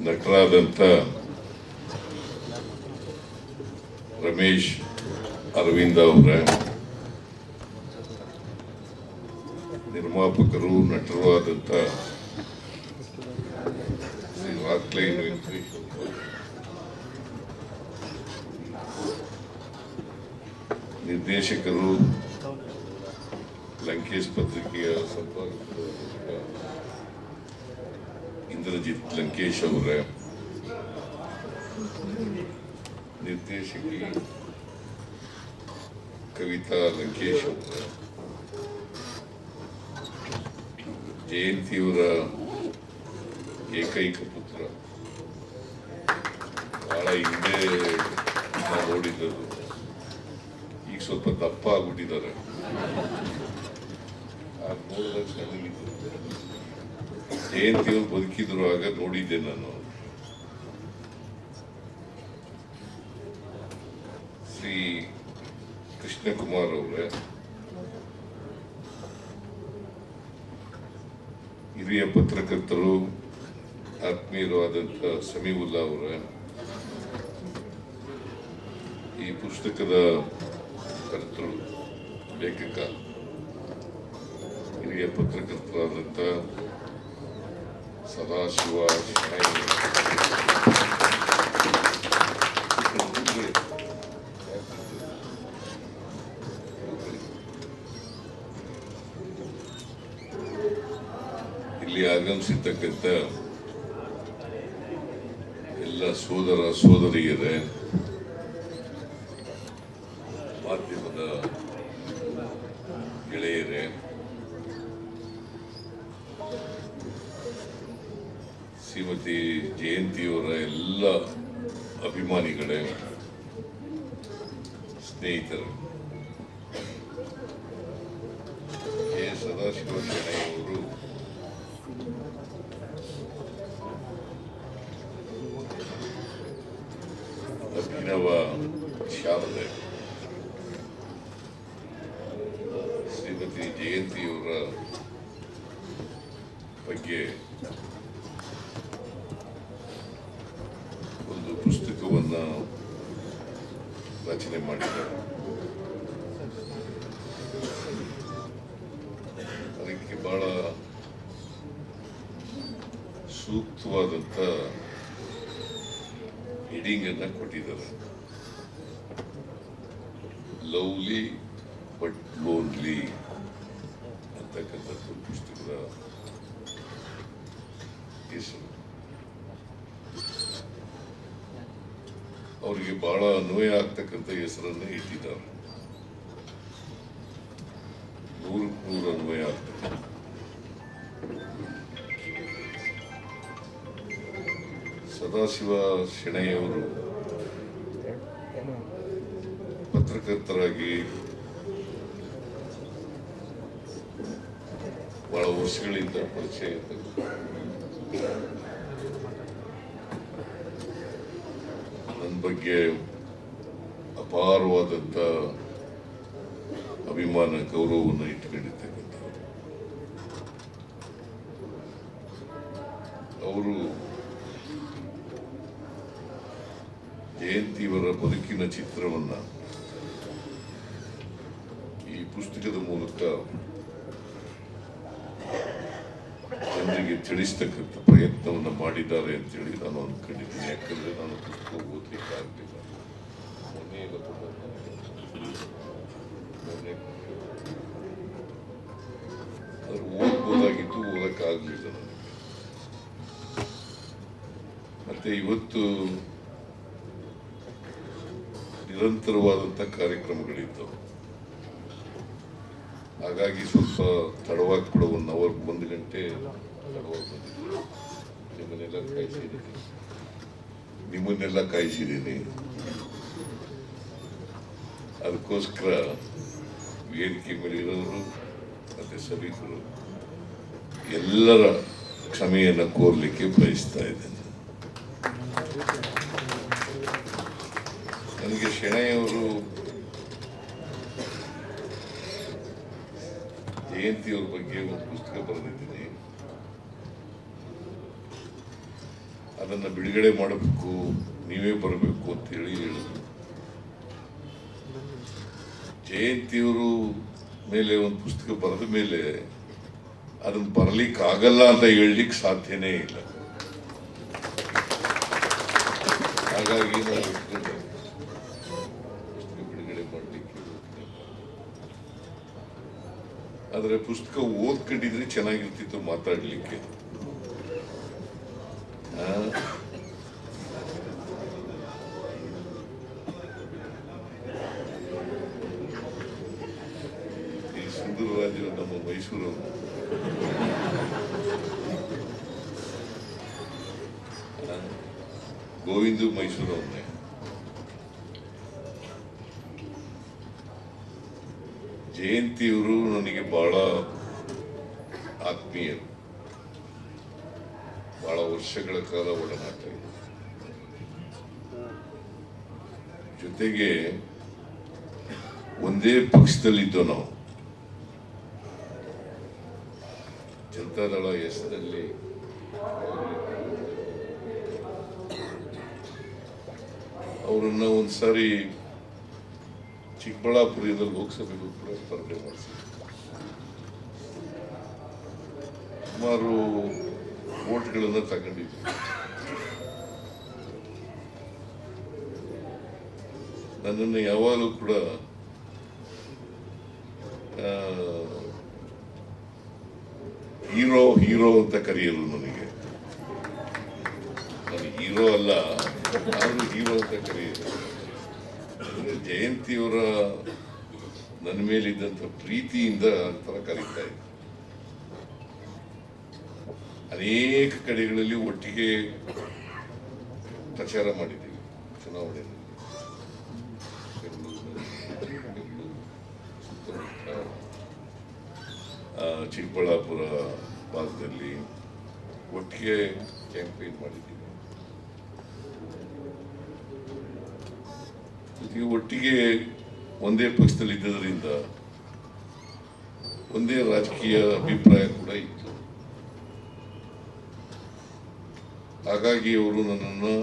ನಟರಾದಂಥ ರಮೇಶ್ ಅರವಿಂದ ಅವರ ನಿರ್ಮಾಪಕರು ನಟರು ಆದಂಥ ಶ್ರೀ ವಾಕ್ಲೈನ್ ನಿರ್ದೇಶಕರು ಲಂಕೇಶ್ ಪತ್ರಿಕೆಯ ಸಂಪಾದಕರು ಇಂದ್ರಜಿತ್ ಲಂಕೇಶ್ ಅವರೇ. ನಿರ್ದೇಶಕಿ ಕವಿತಾ ಲಂಕೇಶ್ ಅವರ. ಜಯಂತಿಯವರ ಏಕೈಕ ಪುತ್ರ. ಬಹಳ ಹಿಂದೆ ನೋಡಿದ್ದದು ಈಗ ಸ್ವಲ್ಪ ದಪ್ಪ ಆಗ್ಬಿಟ್ಟಿದ್ದಾರೆ. ಆಗ ನೋಡಿದಾಗ ಜಯಂತಿಯವರು ಬದುಕಿದ್ರು ಆಗ ನೋಡಿದ್ದೆ ನಾನು. ಶ್ರೀ ಕೃಷ್ಣಕುಮಾರ್ ಅವರೇ. ಹಿರಿಯ ಪತ್ರಕರ್ತರು ಆತ್ಮೀಯರು ಆದಂಥ ಸಮೀವುಲ್ಲಾ ಅವರ. ಈ ಪುಸ್ತಕದ ಕರ್ತರು ಲೇಖಕ, ಹಿರಿಯ ಪತ್ರಕರ್ತರಾದಂಥ ಸದಾಶಿವ ಶೆಣೈ. ಇಲ್ಲಿ ಆಗಮಿಸಿರ್ತಕ್ಕಂಥ ಎಲ್ಲ ಸೋದರ ಸೋದರಿಯರೇ you know, uh, ಅವರಿಗೆ ಬಹಳ ಅನ್ವಯ ಆಗ್ತಕ್ಕಂಥ ಹೆಸರನ್ನು ಇಟ್ಟಿದ್ದಾರೆ ಅನ್ವಯ ಆಗ್ತದೆ ಸದಾಶಿವ ಶೆಣೆಯವರು ಪತ್ರಕರ್ತರಾಗಿ ಬಹಳ ವರ್ಷಗಳಿಂದ ಪರಿಚಯ ಇರ್ತಕ್ಕಂಥ ನನ್ನ ಬಗ್ಗೆ ಅಪಾರವಾದಂಥ ಅಭಿಮಾನ ಗೌರವವನ್ನು ಇಟ್ಕೊಂಡಿರ್ತಕ್ಕಂಥವ್ರು ಅವರು ಜಯಂತಿಯವರ ಬದುಕಿನ ಚಿತ್ರವನ್ನ ಈ ಪುಸ್ತಕದ ಮೂಲಕ ತಿಳಿಸ್ತಕ್ಕಂಥ ಪ್ರಯತ್ನವನ್ನು ಮಾಡಿದ್ದಾರೆ ಅಂತೇಳಿ ನಾನು ಅಂದ್ಕೊಂಡಿದ್ದೀನಿ ಯಾಕಂದರೆ ನಾನು ಪುಸ್ತಕ ಓದಲಿಕ್ಕೆ ಆಗಲಿಲ್ಲ. ಓದ್ಬೋದಾಗಿತ್ತು, ಓದೋಕ್ಕಾಗಲಿಲ್ಲ ನನಗೆ. ಮತ್ತೆ ಇವತ್ತು ನಿರಂತರವಾದಂಥ ಕಾರ್ಯಕ್ರಮಗಳಿದ್ದವು. ಹಾಗಾಗಿ ಸ್ವಲ್ಪ ತಡವಾಗಿ ಕೂಡ ಒಂದು ಅವರ್ ಒಂದು ಗಂಟೆ ನಿಮ್ಮನ್ನೆಲ್ಲ ಕಾಯಿಸಿದ್ದೀನಿ. ನಿಮ್ಮನ್ನೆಲ್ಲ ಕಾಯಿಸಿದ್ದೀನಿ. ಅದಕ್ಕೋಸ್ಕರ ವೇದಿಕೆ ಮೇಲಿರೋರು ಮತ್ತೆ ಸಭಿಕರು ಎಲ್ಲರ ಕ್ಷಮೆಯನ್ನು ಕೋರ್ಲಿಕ್ಕೆ ಬಯಸ್ತಾ ಇದ್ದೇನೆ. ನನಗೆ ಶೆಣೆಯವರು ಜಯಂತಿಯವ್ರ ಬಗ್ಗೆ ಒಂದು ಪುಸ್ತಕ ಬರೆದಿದ್ದೀನಿ. ಅದನ್ನು ಬಿಡುಗಡೆ ಮಾಡಬೇಕು, ನೀವೇ ಬರಬೇಕು ಅಂತೇಳಿ ಹೇಳಿದ್ರು. ಜಯಂತಿಯವರು ಮೇಲೆ ಒಂದು ಪುಸ್ತಕ ಬರೆದ ಮೇಲೆ ಅದನ್ನು ಬರಲಿಕ್ಕೆ ಆಗಲ್ಲ ಅಂತ ಹೇಳಲಿಕ್ಕೆ ಸಾಧ್ಯನೇ ಇಲ್ಲ. ಹಾಗಾಗಿ ನಾವು ಇಟ್ಕೊಂಡೆ. ಪುಸ್ತಕ ಬಿಡುಗಡೆ ಮಾಡಲಿಕ್ಕೆ ಆದರೆ ಪುಸ್ತಕ ಓದ್ಕೊಂಡಿದ್ರೆ ಚೆನ್ನಾಗಿರ್ತಿತ್ತು ಮಾತಾಡಲಿಕ್ಕೆ ಈ ಸುಂದರರಾಜು ನಮ್ಮ ಮೈಸೂರು ಗೋವಿಂದು ಮೈಸೂರು ಅವನ್ನೇ ಜಯಂತಿಯವರು ನನಗೆ ಬಹಳ ಆತ್ಮೀಯರು ಬಹಳ ವರ್ಷಗಳ ಕಾಲ ಒಡನಾಟ ಜೊತೆಗೆ ಒಂದೇ ಪಕ್ಷದಲ್ಲಿದ್ದೋ ನಾವು, ಜನತಾದಳ ಹೆಸರಲ್ಲಿ ಅವರನ್ನ ಒಂದ್ಸಾರಿ ಚಿಕ್ಕಬಳ್ಳಾಪುರದಲ್ಲಿ ಲೋಕಸಭೆಗೂ ಕೂಡ ಸ್ಪರ್ಧೆ ಸುಮಾರು ಓಟ್ಗಳನ್ನು ತಗೊಂಡಿದ್ವಿ. ನನ್ನನ್ನು ಯಾವಾಗಲೂ ಕೂಡ ಹೀರೋ ಹೀರೋ ಅಂತ ಕರೆಯಲು ನನಗೆ. ನಾನು ಹೀರೋ ಅಲ್ಲ ನಾನು ಹೀರೋ ಅಂತ ಕರೆಯಲು ಜಯಂತಿಯವರ ನನ್ನ ಮೇಲಿದ್ದಂಥ ಪ್ರೀತಿಯಿಂದ ಆ ಥರ ಕರೀತಾ ಇದ್ದೆ. ಅನೇಕ ಕಡೆಗಳಲ್ಲಿ ಒಟ್ಟಿಗೆ ಪ್ರಚಾರ ಮಾಡಿದ್ದೀವಿ ಚುನಾವಣೆಯಲ್ಲಿ. ಚಿಕ್ಕಬಳ್ಳಾಪುರ ಭಾಗದಲ್ಲಿ ಒಟ್ಟಿಗೆ ಕ್ಯಾಂಪೇನ್ ಮಾಡಿದ್ದೀವಿ. ಜೊತೆಗೆ ಒಟ್ಟಿಗೆ ಒಂದೇ ಪಕ್ಷದಲ್ಲಿ ಇದ್ದದರಿಂದ ಒಂದೇ ರಾಜಕೀಯ ಅಭಿಪ್ರಾಯ ಕೂಡ ಇತ್ತು. ಹಾಗಾಗಿ ಅವರು ನನ್ನನ್ನು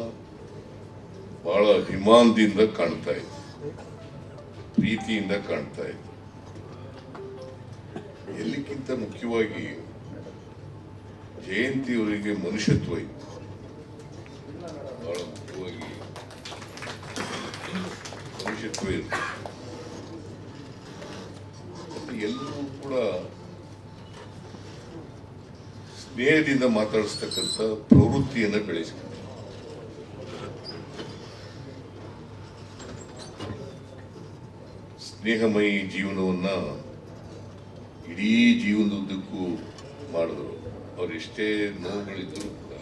ಬಹಳ ಅಭಿಮಾನದಿಂದ ಕಾಣ್ತಾ ಇದ್ರು. ಪ್ರೀತಿಯಿಂದ ಕಾಣ್ತಾ ಇದ್ರು. ಎಲ್ಲಿಕ್ಕಿಂತ ಮುಖ್ಯವಾಗಿ ಜಯಂತಿಯವರಿಗೆ ಮನುಷ್ಯತ್ವ ಇತ್ತು. ಬಹಳ ಮುಖ್ಯವಾಗಿ ಮನುಷ್ಯತ್ವ ಇತ್ತು. ಎಲ್ಲರೂ ಕೂಡ ಸ್ನೇಹದಿಂದ ಮಾತಾಡಿಸ್ತಕ್ಕಂಥ ಪ್ರವೃತ್ತಿಯನ್ನು ಬೆಳೆಸಿಕೊಂಡು ಸ್ನೇಹಮಯಿ ಜೀವನವನ್ನ ಇಡೀ ಜೀವನದುದ್ದಕ್ಕೂ ಮಾಡಿದ್ರು. ಅವ್ರು ಎಷ್ಟೇ ಕೂಡ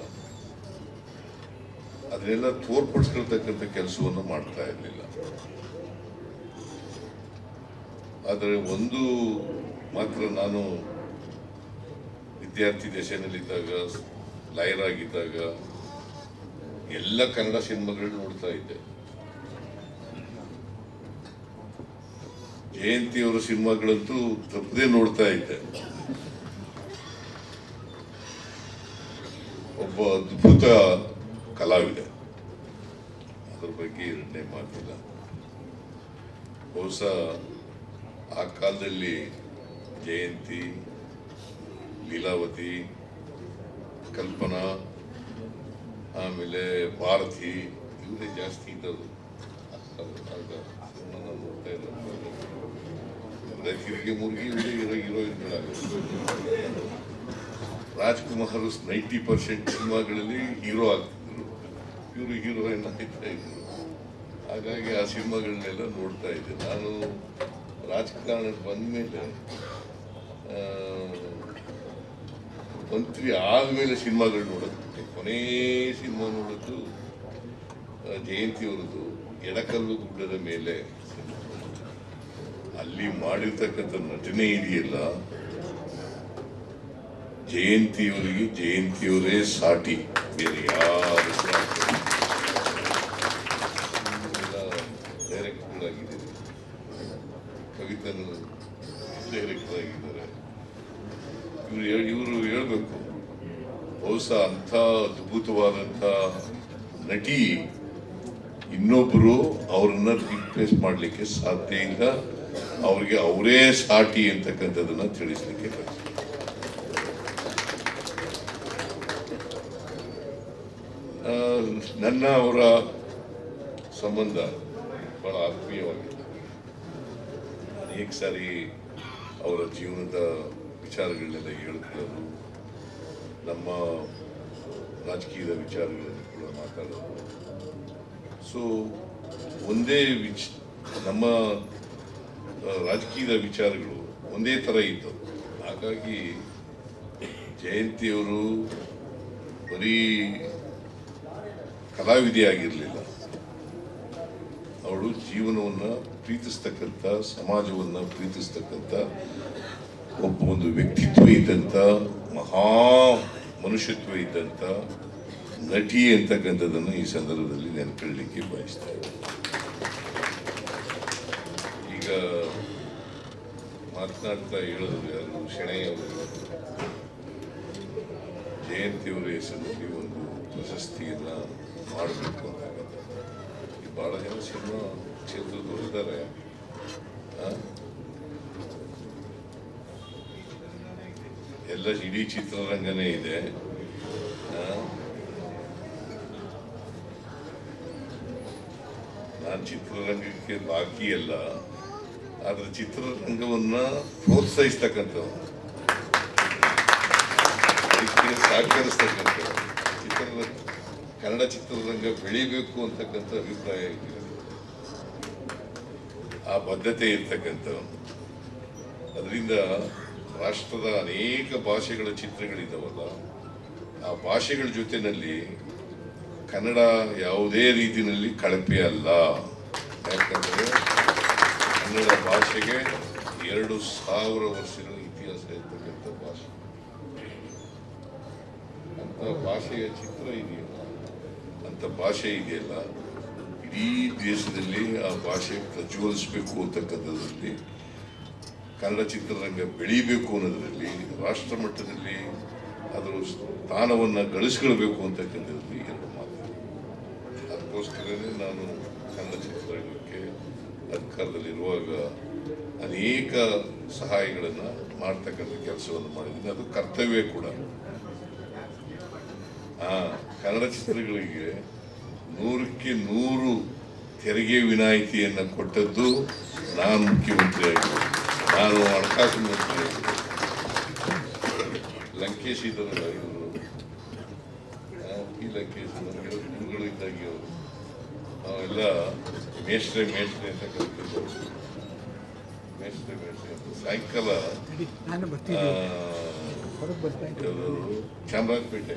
ಅದನ್ನೆಲ್ಲ ತೋರ್ಪಡಿಸ್ಕೊಳ್ತಕ್ಕಂಥ ಕೆಲಸವನ್ನು ಮಾಡ್ತಾ ಇರಲಿಲ್ಲ. ಆದರೆ ಒಂದು ಮಾತ್ರ ನಾನು ವಿದ್ಯಾರ್ಥಿ ದಶೆಯಲ್ಲಿದ್ದಾಗ ಲಾಯರ್ ಆಗಿದ್ದಾಗ, ಎಲ್ಲ ಕನ್ನಡ ಸಿನಿಮಾಗಳು ನೋಡ್ತಾ ಇದ್ದೆ. ಜಯಂತಿಯವರ ಸಿನಿಮಾಗಳಂತೂ ತಪ್ಪದೇ ನೋಡ್ತಾ ಇದ್ದೆ. ಒಬ್ಬ ಅದ್ಭುತ ಕಲಾವಿದ. ಅದ್ರ ಬಗ್ಗೆ ಎರಡನೇ ಮಾತಿಲ್ಲ. ಬಹುಶಃ ಆ ಕಾಲದಲ್ಲಿ ಜಯಂತಿ ಲೀಲಾವತಿ ಕಲ್ಪನಾ ಆಮೇಲೆ ಭಾರತಿ ಇವರೇ ಜಾಸ್ತಿ ಇದ್ದದು ಆಗ ಸಿನಿಮಾನ ನೋಡ್ತಾ ಇರೋದು ಅಂದ್ರೆ ತಿರುಗಿ ಮುರುಗಿ ಇರೋ ಹೀರೋ ಹೀರೋಯಿನ್ಗಳಾಗ ರಾಜ್ಕುಮಾರ್ ನೈಂಟಿ ಪರ್ಸೆಂಟ್ ಸಿನಿಮಾಗಳಲ್ಲಿ ಹೀರೋ ಆಗ್ತಿದ್ರು. ಇವರು ಹೀರೋಯಿನ್ ಆಗ್ತಾ ಇದ್ರು. ಹಾಗಾಗಿ ಆ ಸಿನಿಮಾಗಳನ್ನೆಲ್ಲ ನೋಡ್ತಾ ಇದ್ದೆ. ನಾನು ರಾಜಕಾರಣಕ್ಕೆ ಬಂದ್ಮೇಲೆ ಆ, ಮಂತ್ರಿ ಆದ್ಮೇಲೆ ಸಿನಿಮಾಗಳು ನೋಡೋದು ಕೊನೇ ಸಿನಿಮಾ ನೋಡೋದು ಜಯಂತಿಯವರದು ಎಡಕಲ್ಲು ಗುಡ್ಡದ ಮೇಲೆ ಅಲ್ಲಿ ಮಾಡಿರ್ತಕ್ಕಂಥ ನಟನೆ ಇದೆಯಲ್ಲ ಜಯಂತಿಯವರಿಗೆ ಜಯಂತಿಯವರೇ ಸಾಟಿ. ಬೇರೆ ಯಾರು ಬಹುಶಃ ಅಂಥ ಅದ್ಭುತವಾದಂಥ ನಟಿ ಇನ್ನೊಬ್ಬರು ಅವ್ರನ್ನ ರೀಪ್ಲೇಸ್ ಮಾಡಲಿಕ್ಕೆ ಸಾಧ್ಯ ಇಲ್ಲ. ಅವ್ರಿಗೆ ಅವರೇ ಸಾಟಿ ಅಂತಕ್ಕಂಥದ್ದನ್ನ ತಿಳಿಸ್ಲಿಕ್ಕೆ ನನ್ನ ಅವರ ಸಂಬಂಧ ಬಹಳ ಆತ್ಮೀಯವಾಗಿತ್ತು ಅನೇಕ ಸಾರಿ ಅವರ ಜೀವನದ ವಿಚಾರಗಳನ್ನೆಲ್ಲ ಹೇಳ್ಕೊಳ್ಳೋದು ನಮ್ಮ ರಾಜಕೀಯದ ವಿಚಾರಗಳಲ್ಲಿ ಕೂಡ ಮಾತಾಡೋದು. ಸೊ ಒಂದೇ ವಿಚ, ನಮ್ಮ ರಾಜಕೀಯದ ವಿಚಾರಗಳು ಒಂದೇ ಥರ ಇದ್ದವು. ಹಾಗಾಗಿ ಜಯಂತಿಯವರು ಬರೀ ಕಲಾವಿದೆಯಾಗಿರಲಿಲ್ಲ. ಅವಳು ಜೀವನವನ್ನು ಪ್ರೀತಿಸ್ತಕ್ಕಂಥ, ಸಮಾಜವನ್ನು ಪ್ರೀತಿಸ್ತಕ್ಕಂಥ, ಒಬ್ಬ ಒಂದು ವ್ಯಕ್ತಿತ್ವ ಇದ್ದಂಥ ಮಹಾ ಮನುಷ್ಯತ್ವ ಇದ್ದಂಥ ನಟಿ ಅಂತಕ್ಕಂಥದ್ದನ್ನು ಈ ಸಂದರ್ಭದಲ್ಲಿ ನೆನಪಿಡಲಿಕ್ಕೆ ಬಯಸ್ತಾ ಈಗ ಮಾತನಾಡ್ತಾ ಹೇಳಿದ್ರು ಯಾರು? ಶೆಣೆಯವರು ಜಯಂತಿಯವರ ಹೆಸರಿನಲ್ಲಿ ಒಂದು ಪ್ರಶಸ್ತಿಯನ್ನ ಮಾಡಬೇಕು ಅಂತ ಬಹಳ ಜನ ಸಿನಿಮಾ ಕ್ಷೇತ್ರದವರು ಇದ್ದಾರೆ ಆ? ಎಲ್ಲ ಇಡೀ ಚಿತ್ರರಂಗನೇ ಇದೆ? ನಾನು ಚಿತ್ರರಂಗಕ್ಕೆ ಬಾಕಿ ಅಲ್ಲ, ಆದ್ರೆ ಚಿತ್ರರಂಗವನ್ನ ಪ್ರೋತ್ಸಾಹಿಸ್ತಕ್ಕಂಥವ್ರು. ಸಹಕರಿಸ್ತಕ್ಕಂಥ ಚಿತ್ರರಂಗ, ಕನ್ನಡ ಚಿತ್ರರಂಗ ಬೆಳಿಬೇಕು ಅಂತಕ್ಕಂಥ ಅಭಿಪ್ರಾಯ ಇದೆ ಆ ಬದ್ಧತೆ ಇರ್ತಕ್ಕಂಥವನು ಅದರಿಂದ ರಾಷ್ಟ್ರದ ಅನೇಕ ಭಾಷೆಗಳ ಚಿತ್ರಗಳಿದಾವಲ್ಲ, ಆ ಭಾಷೆಗಳ ಜೊತೆಯಲ್ಲಿ ಕನ್ನಡ ಯಾವುದೇ ರೀತಿಯಲ್ಲಿ ಕಳಪೆ ಅಲ್ಲ. ಯಾಕಂದರೆ ಕನ್ನಡ ಭಾಷೆಗೆ ಎರಡು ಸಾವಿರ ವರ್ಷಗಳ ಇತಿಹಾಸ ಇರ್ತಕ್ಕಂಥ ಭಾಷೆ. ಅಂಥ ಭಾಷೆಯ ಚಿತ್ರ ಇದೆಯಲ್ಲ, ಅಂಥ ಭಾಷೆ ಇದೆಯಲ್ಲ. ಇಡೀ ದೇಶದಲ್ಲಿ ಆ ಭಾಷೆ ಪ್ರಜ್ವಲಿಸಬೇಕು ಅಂತಕ್ಕಂಥದ್ರಲ್ಲಿ ಕನ್ನಡ ಚಿತ್ರರಂಗ ಬೆಳೀಬೇಕು ಅನ್ನೋದರಲ್ಲಿ ರಾಷ್ಟ್ರ ಮಟ್ಟದಲ್ಲಿ ಅದರ ಸ್ಥಾನವನ್ನು ಗಳಿಸ್ಕೊಳ್ಬೇಕು ಅಂತಕ್ಕಂಥದ್ದು ಎರಡು ಮಾತು. ಅದಕ್ಕೋಸ್ಕರನೇ ನಾನು ಕನ್ನಡ ಚಿತ್ರರಂಗಕ್ಕೆ ಅಧಿಕಾರದಲ್ಲಿರುವಾಗ ಅನೇಕ ಸಹಾಯಗಳನ್ನು ಮಾಡ್ತಕ್ಕಂಥ ಕೆಲಸವನ್ನು ಮಾಡಿದ್ದೀನಿ. ಅದು ಕರ್ತವ್ಯ ಕೂಡ. ಕನ್ನಡ ಚಿತ್ರಗಳಿಗೆ ನೂರಕ್ಕೆ ನೂರು ತೆರಿಗೆ ವಿನಾಯಿತಿಯನ್ನು ಕೊಟ್ಟದ್ದು ನಾನು ಮುಖ್ಯಮಂತ್ರಿ ಆಗಿದ್ದೆ ನಾನು ಹಣಕಾಸು ಮಂತ್ರಿ ಲಂಕೇಶ್ ಇದ್ದಾರಲ್ಲ ಇವರು ಲಂಕೇಶ್ ನಮಗೆ ಗುರುಗಳು ಇದ್ದಾಗಿ ಅವರು ನಾವೆಲ್ಲ ಮೇಷ್ಟ್ರೆ ಮೇಷ್ಟ್ರೆ ಅಂತ ಕರಿತಿದ್ದೆವು ಮೇಷ್ಟ್ರೆ ಮೇಷ್ಟ್ರೆ ಅಂತ ಸಾಯಂಕಾಲ? ಚಾಮರಾಜಪೇಟೆ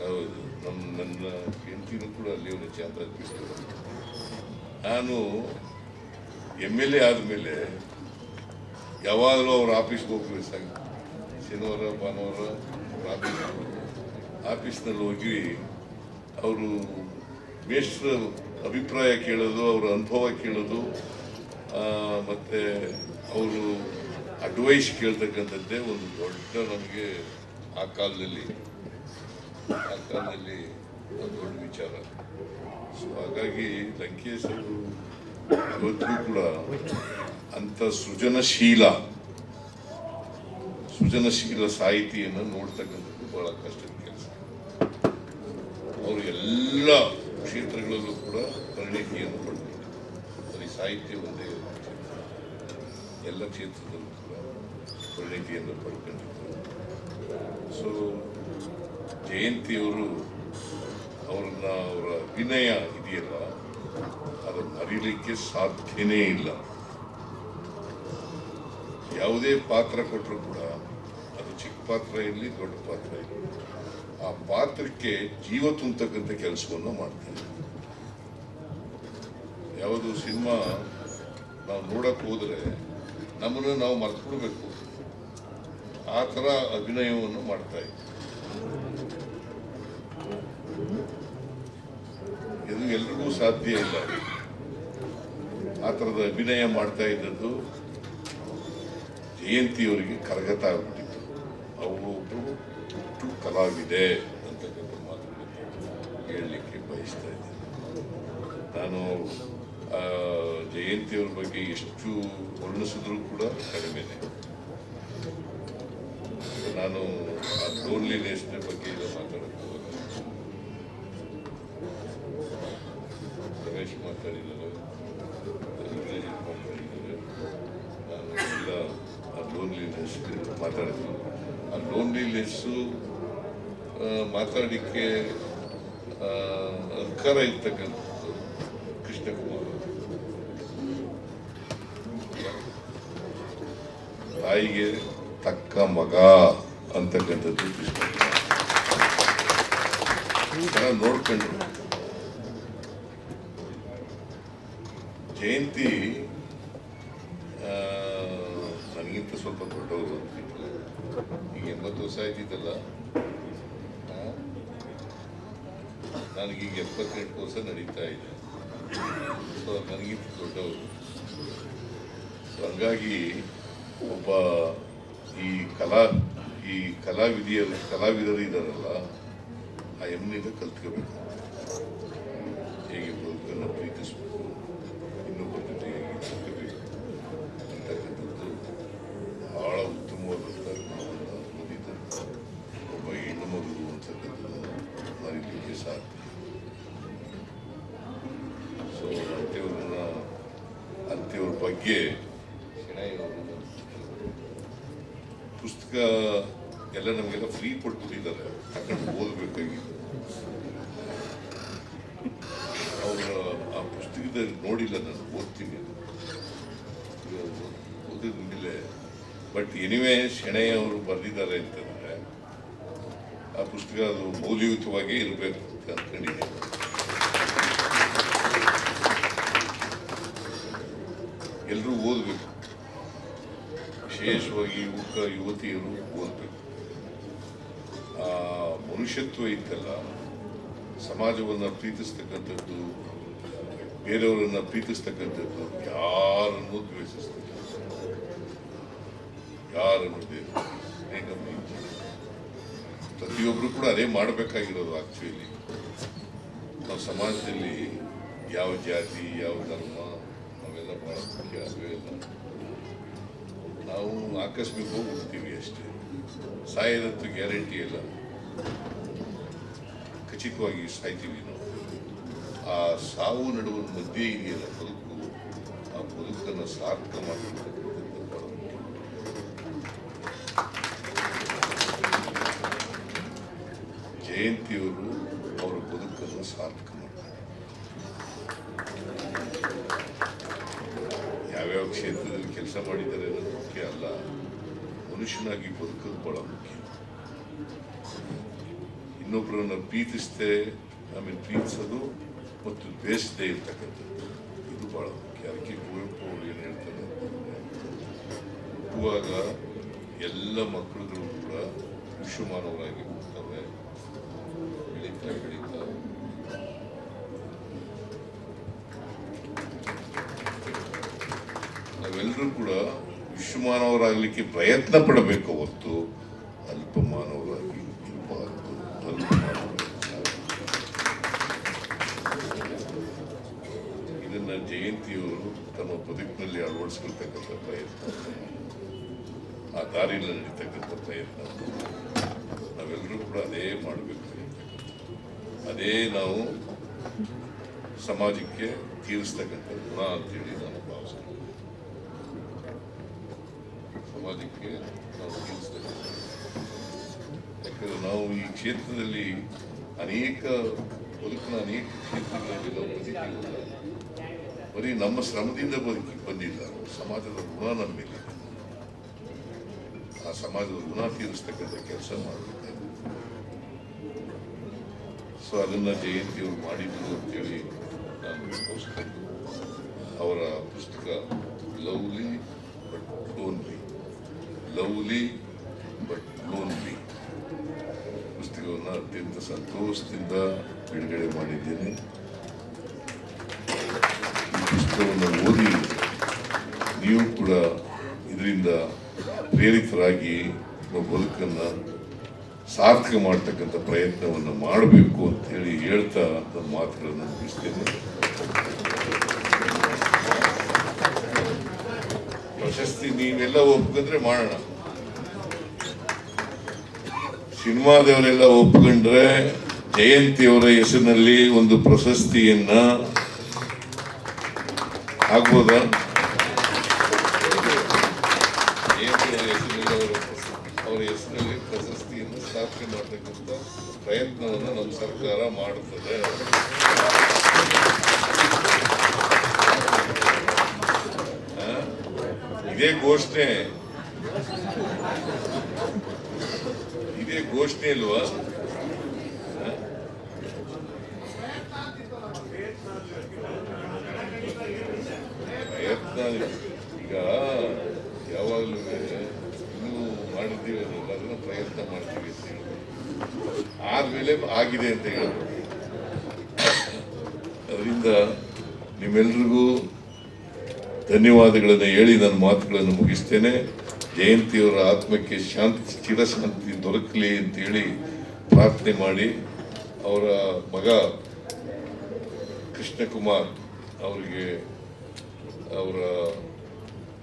ಹೌದು ನಮ್ಮ ನನ್ನ ಹೆಂಡತಿನೂ ಕೂಡ ಅಲ್ಲಿ ಒಂದು ಚಾಮರಾಜಪೇಟೆ ನಾನು ಎಂ ಎಲ್ ಎ ಆದಮೇಲೆ ಯಾವಾಗಲೂ ಅವ್ರ ಆಫೀಸ್ಗೆ ಹೋಗ್ತೀವಿ ಸಾಕು ಶನಿವಾರ, ಭಾನುವಾರ ಆಫೀಸ್ ಆಫೀಸ್ನಲ್ಲಿ ಹೋಗಿ ಅವರು ಮೇಷ್ಟ್ರ ಅಭಿಪ್ರಾಯ ಕೇಳೋದು, ಅವರ ಅನುಭವ ಕೇಳೋದು ಮತ್ತೆ ಅವರು ಅಡ್ವೈಸ್ ಕೇಳ್ತಕ್ಕಂಥದ್ದೇ ಒಂದು ದೊಡ್ಡ ನಮಗೆ ಆ ಕಾಲದಲ್ಲಿ ಆ ಕಾಲದಲ್ಲಿ ಒಂದು ದೊಡ್ಡ ವಿಚಾರ. ಸೊ ಹಾಗಾಗಿ ಲಂಕೇಶ್ ಅವರು ಇವತ್ತಿಗೂ ಕೂಡ ಅಂತ ಸೃಜನಶೀಲ ಸೃಜನಶೀಲ ಸಾಹಿತಿಯನ್ನು ನೋಡ್ತಕ್ಕಂಥದ್ದು ಬಹಳ ಕಷ್ಟದ ಕೆಲಸ. ಅವರು ಎಲ್ಲ ಕ್ಷೇತ್ರಗಳಲ್ಲೂ ಕೂಡ ಪರಿಣಿತಿಯನ್ನು ಪಡ್ಕೊಂಡಿದ್ದಾರೆ ಬರೀ ಸಾಹಿತ್ಯ ಒಂದೇ ಎಲ್ಲ ಕ್ಷೇತ್ರದಲ್ಲೂ ಕೂಡ ಪರಿಣಿತಿಯನ್ನು ಪಡ್ಕೊಂಡಿದ್ದರು. ಸೊ ಜಯಂತಿಯವರು ಅವರನ್ನ ಅವರ ಅಭಿನಯ ಇದೆಯಲ್ಲ ಅದನ್ನು ಮರೀಲಿಕ್ಕೆ ಸಾಧ್ಯನೇ ಇಲ್ಲ. ಯಾವುದೇ ಪಾತ್ರ ಕೊಟ್ಟರು ಕೂಡ ಅದು ಚಿಕ್ಕ ಪಾತ್ರ ಇರಲಿ, ದೊಡ್ಡ ಪಾತ್ರ ಇರಲಿ. ಆ ಪಾತ್ರಕ್ಕೆ ಜೀವ ತುಂಬತಕ್ಕಂಥ ಕೆಲಸವನ್ನು ಮಾಡ್ತಾರೆ ಯಾವುದು ಸಿನಿಮಾ ನಾವು ನೋಡಕ್ಕೆ ಹೋದರೆ ನಮ್ಮನ್ನು ನಾವು ಮರ್ತ್ಬಿಡ್ಬೇಕು. ಆ ಥರ ಅಭಿನಯವನ್ನು ಮಾಡ್ತಾ ಇದ್ದೀವಿ ಇದು ಎಲ್ರಿಗೂ ಸಾಧ್ಯ ಇಲ್ಲ. ಆ ಥರದ ಅಭಿನಯ ಮಾಡ್ತಾ ಇದ್ದದ್ದು ಜಯಂತಿಯವರಿಗೆ ಕರಗತ ಆಗ್ಬಿಟ್ಟಿತ್ತು. ಅವರು ಕಲಾವಿದೆ ಅಂತಕ್ಕಂಥ ಮಾತುಗಳನ್ನು ಹೇಳಲಿಕ್ಕೆ ಬಯಸ್ತಾ ಇದ್ದೀನಿ ನಾನು ಜಯಂತಿಯವ್ರ ಬಗ್ಗೆ ಎಷ್ಟು ವರ್ಣಿಸಿದ್ರು ಕೂಡ ಕಡಿಮೆ ನಾನು ಆ ಲೋನ್ಲಿನೆಸ್ ಬಗ್ಗೆ ಮಾತಾಡಕ್ಕೆ. ರಮೇಶ್ ಮಾತಾಡಿದ್ದಾರೆ ಮಾತಾಡಿದ್ರು. ಆ ಲೋನ್ಲಿನೆಸ್ಸು ಮಾತಾಡಲಿಕ್ಕೆ ಅಧಿಕಾರ ಇರ್ತಕ್ಕಂಥದ್ದು ಕೃಷ್ಣಕುಮಾರ್. ತಾಯಿಗೆ ತಕ್ಕ ಮಗ ಅಂತಕ್ಕಂಥದ್ದು ಕೃಷ್ಣ ನೋಡ್ಕೊಂಡ್ರು. ಜಯಂತಿ ಈಗ ಎಂಬತ್ತು ವರ್ಷ ಆಯ್ತಿದ್ದಲ್ಲ ನನಗೀಗ ಎಪ್ಪತ್ತೆಂಟು ವರ್ಷ ನಡೀತಾ ಇದೆ. ಸೊ ನನಗಿಂತ ದೊಡ್ಡವರು. ಸೊ ಹಂಗಾಗಿ ಒಬ್ಬ ಈ ಕಲಾ, ಈ ಕಲಾವಿದಿಯ ಕಲಾವಿದರು ಇದ್ದಾರಲ್ಲ, ಆ ಎಮ್ಮಿನಿಂದ ಕಲ್ತ್ಕೋಬೇಕು. ಹೇಗೆ ಬದುಕನ್ನು ಪ್ರೀತಿಸಬೇಕು, ಇನ್ನೊಬ್ಬರ ಜೊತೆ ಹೇಗೆ ಬಗ್ಗೆ ಪುಸ್ತಕ ಎಲ್ಲ ನಮಗೆಲ್ಲ ಫ್ರೀ ಕೊಟ್ಬಿಟ್ಟಿದ್ದಾರೆ. ಕರ್ಕೊಂಡು ಓದಬೇಕಾಗಿತ್ತು. ಅವರ ಆ ಪುಸ್ತಕದಲ್ಲಿ ನೋಡಿಲ್ಲ ನಾನು, ಓದ್ತೀನಿ ಓದಿದ ಮೇಲೆ ಬಟ್ ಎನಿವೆ ಶೆಣೈ ಅವರು ಬರೆದಿದ್ದಾರೆ ಅಂತಂದ್ರೆ, ಆ ಪುಸ್ತಕ ಅದು ಮೌಲ್ಯಯುತವಾಗಿಯೇ ಇರಬೇಕು ಅಂತ ಅಂದ್ಕೊಂಡಿದ್ದೀನಿ. ಎಲ್ಲರೂ ಓದಬೇಕು. ವಿಶೇಷವಾಗಿ ಯುವಕ, ಯುವತಿಯರು ಓದಬೇಕು. ಆ, ಮನುಷ್ಯತ್ವ ಇತ್ತಲ್ಲ, ಸಮಾಜವನ್ನು ಪ್ರೀತಿಸ್ತಕ್ಕಂಥದ್ದು, ಬೇರೆಯವರನ್ನ ಪ್ರೀತಿಸ್ತಕ್ಕಂಥದ್ದು ಯಾರನ್ನು ದ್ವೇಷಿಸ್ತಕ್ಕಂಥದ್ದು ಯಾರನ್ನು. ಪ್ರತಿಯೊಬ್ಬರು ಕೂಡ ಅದೇ ಮಾಡಬೇಕಾಗಿರೋದು ಆಕ್ಚುಲಿ ನಾವು ಸಮಾಜದಲ್ಲಿ ಯಾವ ಜಾತಿ, ಯಾವ ಧರ್ಮ ನಾವು ಆಕಸ್ಮಿಕ ಹೋಗ್ಬಿಡ್ತೀವಿ ಅಷ್ಟೇ ಸಾಯೋದಂತೂ ಗ್ಯಾರಂಟಿ ಇಲ್ಲ ಖಚಿತವಾಗಿ ಸಾಯ್ತೀವಿ ನಾವು ಆ ಸಾವು ನಡುವಿನ ಮಧ್ಯೆ ಇದೆಯಲ್ಲ ಬದುಕು. ಆ ಬದುಕನ್ನು ಬಹಳ ಮುಖ್ಯ ಜಯಂತಿಯವರು ಅವರ ಬದುಕನ್ನು ಸಾರ್ಥಕ ಮಾಡ್ತಾರೆ ಯಾವ್ಯಾವ ಕ್ಷೇತ್ರದಲ್ಲಿ ಕೆಲಸ ಮಾಡಿದ್ದಾರೆ ಅನ್ನೋದು ಮುಖ್ಯ ಅಲ್ಲ ಮನುಷ್ಯನಾಗಿ ಬದುಕೋದು ಬಹಳ ಮುಖ್ಯ. ಇನ್ನೊಬ್ಬರನ್ನು ಪ್ರೀತಿಸದೆ, ಆಮೇಲೆ ಪ್ರೀತಿಸೋದು ಮತ್ತು ದ್ವೇಷದೇ ಇರ್ತಕ್ಕಂಥದ್ದು. ಇದು ಬಹಳ ಮುಖ್ಯ. ಅದಕ್ಕೆ ಕುವೆಂಪು ಅವರು ಏನು ಹೇಳ್ತಾರೆ ಹುಟ್ಟುವಾಗ ಎಲ್ಲ ಮಕ್ಕಳುಗಳು ಕೂಡ ವಿಶ್ವಮಾನವರಾಗಿ ಹೋಗ್ತವೆ. ಬೆಳೀತಾ ಬೆಳೀತಾ ನಾವೆಲ್ಲರೂ ಕೂಡ ವಿಶ್ವಮಾನವರಾಗಲಿಕ್ಕೆ ಪ್ರಯತ್ನ ಪಡಬೇಕು ಹೊತ್ತು ಅಲ್ಪ ಮಾನವರಾಗಿ ಇರಬಾರದು, ಅಲ್ಪ ಮಾನವರಾಗಿ. ಇದನ್ನ ಜಯಂತಿಯವರು ತಮ್ಮ ಬದುಕಿನಲ್ಲಿ ಅಳವಡಿಸ್ಕೊಳ್ತಕ್ಕಂಥ ಪ್ರಯತ್ನ. ಆ ದಾರಿಯಲ್ಲಿ ನಡೀತಕ್ಕಂಥ ಪ್ರಯತ್ನ. ನಾವೆಲ್ಲರೂ ಕೂಡ ಅದೇ ಮಾಡಬೇಕು. ಅದೇ ನಾವು ಸಮಾಜಕ್ಕೆ ತೀರಿಸ್ತಕ್ಕಂಥ ಗುಣ ಅಂತೇಳಿ ನಾನು ಭಾವಿಸ್ತೇನೆ. ಸಮಾಜಕ್ಕೆ ನಾವು ಯಾಕಂದ್ರೆ ನಾವು ಈ ಕ್ಷೇತ್ರದಲ್ಲಿ ಅನೇಕ ಬದುಕಿನ ಅನೇಕ ಕ್ಷೇತ್ರಗಳಲ್ಲಿ ನಾವು ಬದುಕಿಲ್ಲ. ಬರೀ ನಮ್ಮ ಶ್ರಮದಿಂದ ಬದುಕಿ ಬಂದಿಲ್ಲ. ಸಮಾಜದ ಋಣ ನಮ್ಮ ಮೇಲೆ ಆ ಸಮಾಜದ ಋಣ ತೀರಿಸ್ತಕ್ಕಂಥ ಕೆಲಸ ಮಾಡಬೇಕು ಸೊ ಅದನ್ನ ಜಯಂತಿಯವರು ಮಾಡಿದ್ರು ಅಂತೇಳಿ ನಾನು ಅವರ ಪುಸ್ತಕ ಲವ್ಲಿ ಲವ್ಲಿ ಬಟ್ ಲೋನ್ಲಿ ಪುಸ್ತಕವನ್ನು ಅತ್ಯಂತ ಸಂತೋಷದಿಂದ ಬಿಡುಗಡೆ ಮಾಡಿದ್ದೇನೆ. ಈ ಪುಸ್ತಕವನ್ನು ಓದಿ ನೀವು ಕೂಡ ಇದರಿಂದ ಪ್ರೇರಿತರಾಗಿ ನಮ್ಮ ಬದುಕನ್ನು ಸಾರ್ಥಕ ಮಾಡ್ತಕ್ಕಂಥ ಪ್ರಯತ್ನವನ್ನು ಮಾಡಬೇಕು ಅಂತೇಳಿ ಹೇಳ್ತಾ ನನ್ನ ಮಾತುಗಳನ್ನು ಮುಗಿಸ್ತೇನೆ. ಪ್ರಶಸ್ತಿ ನೀವೆಲ್ಲ ಒಪ್ಕೊಂಡ್ರೆ ಮಾಡೋಣ. ಸಿನಿಮಾದವರೆಲ್ಲ ಒಪ್ಕೊಂಡ್ರೆ ಜಯಂತಿಯವರ ಹೆಸರಿನಲ್ಲಿ ಒಂದು ಪ್ರಶಸ್ತಿಯನ್ನ ಆಗ್ಬೋದಾ ಜಯಂತಿಯವರ ಹೆಸರಿನಲ್ಲಿ ಅವರ ಅವರ ಹೆಸರಿನಲ್ಲಿ ಪ್ರಶಸ್ತಿಯನ್ನು ಸ್ಥಾಪನೆ ಮಾಡತಕ್ಕಂಥ ಪ್ರಯತ್ನವನ್ನು ನಮ್ಮ ಸರ್ಕಾರ ಮಾಡುತ್ತದೆ ಆ? ಇದೇ ಘೋಷಣೆ. ಇದೇ ಘೋಷಣೆ? ಪ್ರಯತ್ನ ಈಗ ಯಾವಾಗಲೂ ಇನ್ನೂ ಮಾಡಿದ್ದೀವಿ ಅದನ್ನ ಪ್ರಯತ್ನ ಮಾಡ್ತೀವಿ ಆದ್ಮೇಲೆ ಆಗಿದೆ ಅಂತ ಹೇಳೋದು ಅದರಿಂದ ನಿಮ್ಮೆಲ್ರಿಗೂ ಧನ್ಯವಾದಗಳನ್ನು ಹೇಳಿ ನನ್ನ ಮಾತುಗಳನ್ನು ಮುಗಿಸ್ತೇನೆ. ಜಯಂತಿಯವರ ಆತ್ಮಕ್ಕೆ ಶಾಂತಿ ಚಿರಶಾಂತಿ ದೊರಕಲಿ ಅಂತೇಳಿ ಪ್ರಾರ್ಥನೆ ಮಾಡಿ. ಅವರ ಮಗ ಕೃಷ್ಣಕುಮಾರ್ ಅವರಿಗೆ ಅವರ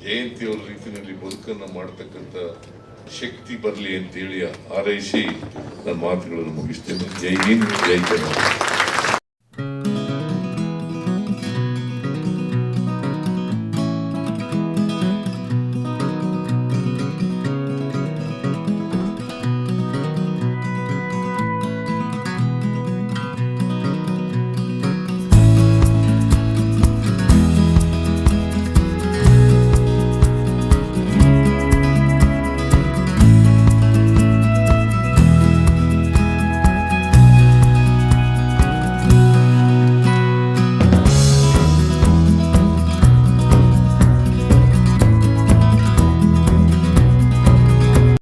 ಜಯಂತಿಯವರ ರೀತಿಯಲ್ಲಿ ಬದುಕನ್ನು ಮಾಡ್ತಕ್ಕಂಥ ಶಕ್ತಿ ಬರಲಿ ಅಂತೇಳಿ ಹಾರೈಸಿ ನನ್ನ ಮಾತುಗಳನ್ನು ಮುಗಿಸ್ತೇನೆ. ಜೈ ಹಿಂದ್, ಜೈ ಕರ್ನಾಟಕ